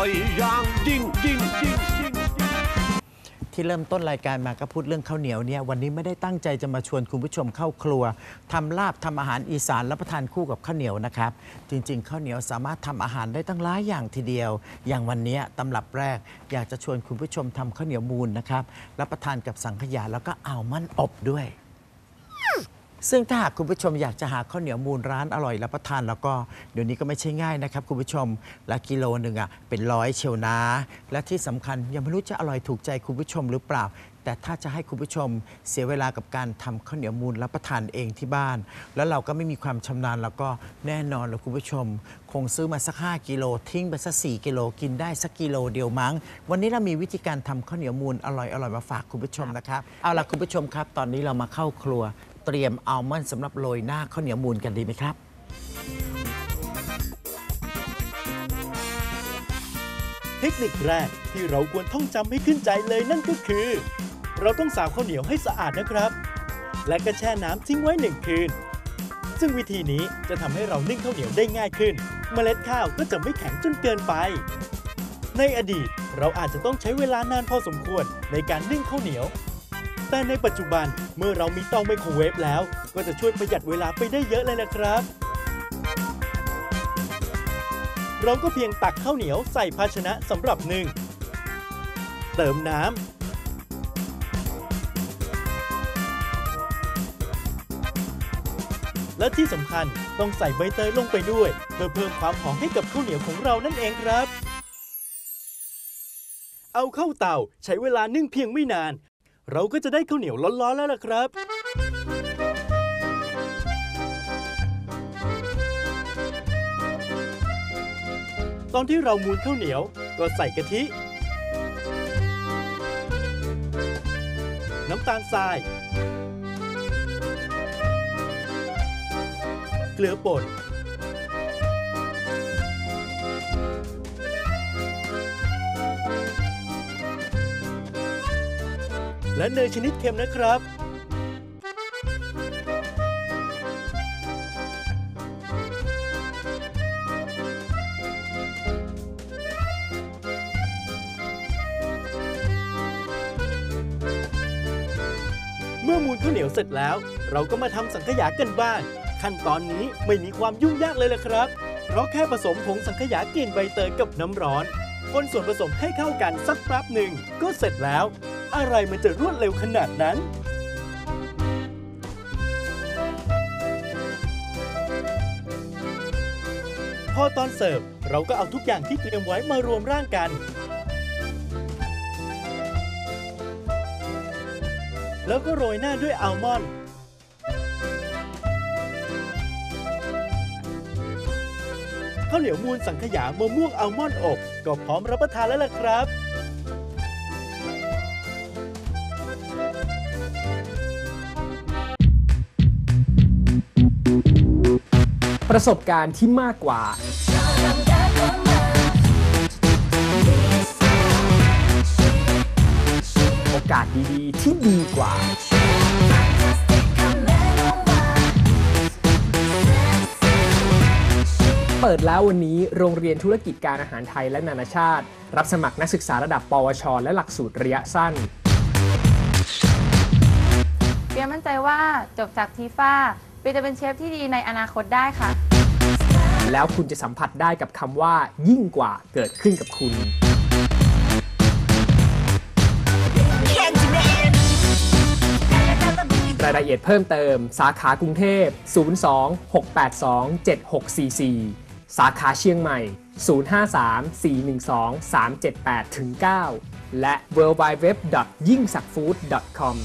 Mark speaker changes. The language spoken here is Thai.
Speaker 1: ่อยอย่างยิ่งยิ่งยิ่ง
Speaker 2: ที่เริ่มต้นรายการมาก็พูดเรื่องข้าวเหนียวเนี่ยวันนี้ไม่ได้ตั้งใจจะมาชวนคุณผู้ชมเข้าครัว ทำลาบทำอาหารอีสานรับประทานคู่กับข้าวเหนียวนะครับ จริงๆข้าวเหนียวสามารถทำอาหารได้ตั้งหลายอย่างทีเดียว อย่างวันนี้ตํำรับแรก อยากจะชวนคุณผู้ชมทำข้าวเหนียวมูนนะครับรับประทานกับสังขยาแล้วก็อ่าวมันอบด้วย ซึ่งถ้าหากคุณผู้ชมอยากจะหาข้าวเหนียวมูลร้านอร่อยรับประทานแล้วก็เดี๋ยวนี้ก็ไม่ใช่ง่ายนะครับคุณผู้ชมละกิโลหนึ่งอะเป็นร้อยเชียวนะ และที่สำคัญยังไม่รู้จะอร่อยถูกใจคุณผู้ชมหรือเปล่า แต่ถ้าจะให้คุณผู้ชมเสียเวลากับการทำข้าวเหนียวมูลรับประทานเองที่บ้าน แล้วเราก็ไม่มีความชำนาญแล้วก็แน่นอนแล้วคุณผู้ชม คงซื้อมาสัก 5 กิโลทิ้งไปสัก4กิโลกินได้สักกิโลเดียวมั้ง วันนี้เรามีวิธีการทำข้าวเหนียวมูลอร่อยอร่อยมาฝากคุณผู้ชมนะครับเอาล่ะคุณผู้ชมครับ ตอนนี้เรามาเข้าครัว เตรียมอัลมอนด์สำหรับโรยหน้าข้าวเหนียวมูลกันดีไหมครับ
Speaker 3: เทคนิคแรกที่เราควรท่องจำให้ขึ้นใจเลยนั่นก็คือ เราต้องสาวข้าวเหนียวให้สะอาดนะครับ และก็แช่น้ำทิ้งไว้หนึ่งคืน ซึ่งวิธีนี้จะทำให้เรานึ่งข้าวเหนียวได้ง่ายขึ้น เมล็ดข้าวก็จะไม่แข็งจนเกินไป ในอดีตเราอาจจะต้องใช้เวลานานพอสมควรในการนึ่งข้าวเหนียว แต่ในปัจจุบันเมื่อเรามีเตาไมโครเวฟแล้ว ก็จะช่วยประหยัดเวลาไปได้เยอะเลยนะครับ เราก็เพียงตักข้าวเหนียวใส่ภาชนะสำหรับนึ่งเติมน้ำและที่สำคัญต้องใส่ใบเตยลงไปด้วย เพื่อเพิ่มความหอมให้กับข้าวเหนียวของเรานั่นเองครับเอาเข้าเตาใช้เวลานึ่งเพียงไม่นาน เราก็จะได้ข้าวเหนียวร้อนๆแล้วล่ะครับ ตอนที่เรามูนข้าวเหนียวก็ใส่กะทิ น้ำตาลทราย เกลือป่น และเนยชนิดเค็มนะครับ เมื่อมูลข้าวเหนียวเสร็จแล้ว เราก็มาทำสังขยากันบ้าง ขั้นตอนนี้ไม่มีความยุ่งยากเลยละครับ เพราะแค่ผสมผงสังขยากลิ่นใบเตยกับน้ำร้อน คนส่วนผสมให้เข้ากันสักแป๊บหนึ่งก็เสร็จแล้ว อะไรมันจะรวดเร็วขนาดนั้น พอตอนเสิร์ฟ เราก็เอาทุกอย่างที่เตรียมไว้มารวมร่างกัน แล้วก็โรยหน้าด้วยอัลมอนด์ข้าวเหนียวมูนสังขยามะม่วงอัลมอนด์อบ ก็พร้อมรับประทานแล้วล่ะครับ
Speaker 4: ประสบการณ์ที่มากกว่า โอกาสดีๆ ที่ดีกว่า เปิดแล้ววันนี้โรงเรียนธุรกิจการอาหารไทยและนานาชาติ รับสมัครนักศึกษาระดับ ปวช และหลักสูตรระยะสั้น
Speaker 5: เปียมั่นใจว่าจบจากทีฟ้า ปีจะเป็นเชฟที่ดีในอนาคตได้ค่ะ
Speaker 4: แล้วคุณจะสัมผัสได้กับคำว่า ยิ่งกว่าเกิดขึ้นกับคุณ รายละเอียดเพิ่มเติม สาขากรุงเทพ 02-682-7644 สาขาเชียงใหม่ 053-412-378-9 และ w w w y i n g s a k f o o d c o m